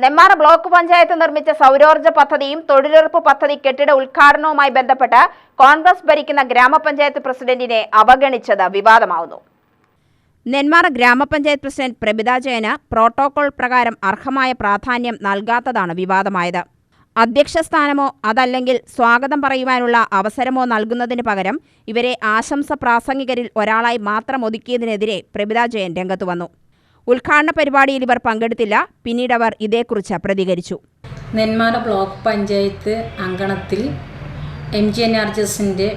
Nenmara block panchayat നിർമ്മിച്ച സൗരോർജ പദ്ധതിയും തൊഴിലുറപ്പ് പദ്ധതി കെട്ടിട ഉദ്ഘാടനവുമായി ബന്ധപ്പെട്ട് കോൺഗ്രസ് ഭരിക്കുന്ന ഗ്രാമപഞ്ചായത്ത് പ്രസിഡന്റിനെ അവഗണിച്ചത് വിവാദമാവുന്നു. നെന്മാറ ഗ്രാമപഞ്ചായത്ത് പ്രസിഡന്റ് പ്രഭിത ജയന് പ്രോട്ടോകോൾ പ്രകാരം അർഹമായ പ്രാധാന്യം നൽകാത്തതാണ് വിവാദമായത്. അധ്യക്ഷ സ്ഥാനമോ അതല്ലെങ്കിൽ സ്വാഗതം പറയുവാനുള്ള അവസരമോ നൽകുന്നതിന് പകരം ഇവരെ ആശംസ പ്രാസംഗികരിൽ ഒരാളായി മാത്രം ഒതുക്കിയതിനെതിരെ പ്രഭിത ജയൻ രംഗത്തു വന്നു. ഉദ്ഘാടന പരിപാടിയിൽ ഇവർ പങ്കെടുത്തില്ല. പിന്നീട് അവർ ഇതേക്കുറിച്ച് പ്രതികരിച്ചു. നെന്മാറ ബ്ലോക്ക് പഞ്ചായത്ത് അങ്കണത്തിൽ M G N R G എസിന്റെ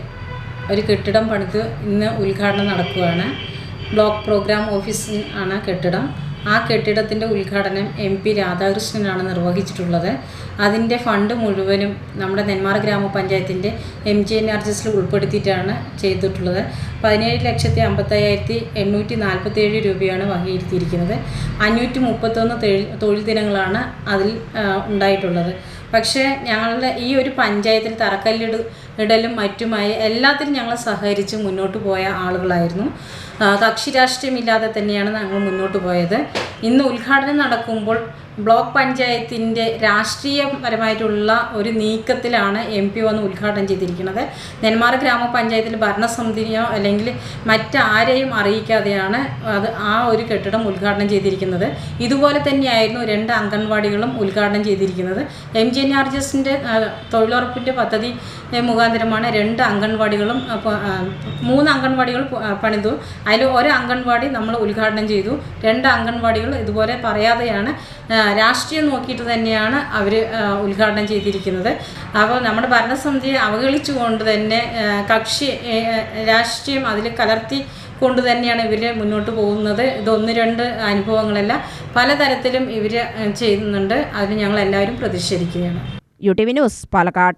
ഒരു കെട്ടിടം പണിത് ഇന്ന് ഉദ്ഘാടനം നടക്കുകയാണ്. ബ്ലോക്ക് പ്രോഗ്രാം ഓഫീസ് ആണ് കെട്ടിടം. ആ കെട്ടിടത്തിന്റെ ഉദ്ഘാടനം എം പി രാധാകൃഷ്ണനാണ് നിർവഹിച്ചിട്ടുള്ളത്. അതിന്റെ ഫണ്ട് മുഴുവനും നമ്മുടെ നെന്മാറ ഗ്രാമപഞ്ചായത്തിന്റെ M G N R G എസിൽ ഉൾപ്പെടുത്തിയിട്ടാണ് ചെയ്തിട്ടുള്ളത്. പതിനേഴ് ലക്ഷത്തി അമ്പത്തയ്യായിരത്തി എണ്ണൂറ്റി നാൽപ്പത്തി ഏഴ് രൂപയാണ് വകയിരുത്തിയിരിക്കുന്നത്. അഞ്ഞൂറ്റി മുപ്പത്തൊന്ന് തൊഴിൽ ദിനങ്ങളാണ് അതിൽ ഉണ്ടായിട്ടുള്ളത്. പക്ഷേ ഞങ്ങളുടെ ഈ ഒരു പഞ്ചായത്തിൽ തറക്കല്ലിട ഇടലും മറ്റുമായി എല്ലാത്തിനും ഞങ്ങൾ സഹകരിച്ച് മുന്നോട്ട് പോയ ആളുകളായിരുന്നു. കക്ഷി രാഷ്ട്രീയമില്ലാതെ തന്നെയാണ് ഞങ്ങൾ മുന്നോട്ട് പോയത്. ഇന്ന് ഉദ്ഘാടനം നടക്കുമ്പോൾ ബ്ലോക്ക് പഞ്ചായത്തിന്റെ രാഷ്ട്രീയപരമായിട്ടുള്ള ഒരു നീക്കത്തിലാണ് എം പി വന്ന് ഉദ്ഘാടനം ചെയ്തിരിക്കുന്നത്. നെന്മാറ ഗ്രാമപഞ്ചായത്തിൽ ഭരണസമിതിയോ അല്ലെങ്കിൽ മറ്റാരെയും അറിയിക്കാതെയാണ് അത് ആ ഒരു കെട്ടിടം ഉദ്ഘാടനം ചെയ്തിരിക്കുന്നത്. ഇതുപോലെ തന്നെയായിരുന്നു രണ്ട് അംഗൻവാടികളും ഉദ്ഘാടനം ചെയ്തിരിക്കുന്നത്. M G N R G എസിന്റെ തൊഴിലുറപ്പിന്റെ പദ്ധതി മുഖാന്തരമാണ് രണ്ട് അംഗൻവാടികളും മൂന്ന് അംഗൻവാടികൾ പണിതു. അതിൽ ഒരു അംഗൻവാടി നമ്മൾ ഉദ്ഘാടനം ചെയ്തു. രണ്ട് അംഗൻവാടികൾ ഇതുപോലെ പറയാതെയാണ് രാഷ്ട്രീയം നോക്കിയിട്ട് തന്നെയാണ് അവർ ഉദ്ഘാടനം ചെയ്തിരിക്കുന്നത്. അപ്പോൾ നമ്മുടെ ഭരണസമിതിയെ അവഗണിച്ചുകൊണ്ട് തന്നെ കക്ഷി രാഷ്ട്രീയം അതിൽ കലർത്തി കൊണ്ട് തന്നെയാണ് ഇവർ മുന്നോട്ട് പോകുന്നത്. ഇതൊന്ന് രണ്ട് അനുഭവങ്ങളല്ല പലതരത്തിലും ഇവർ ചെയ്യുന്നുണ്ട്. അതിന് ഞങ്ങൾ എല്ലാവരും പ്രതിഷേധിക്കുകയാണ്. U T V news Palakkad.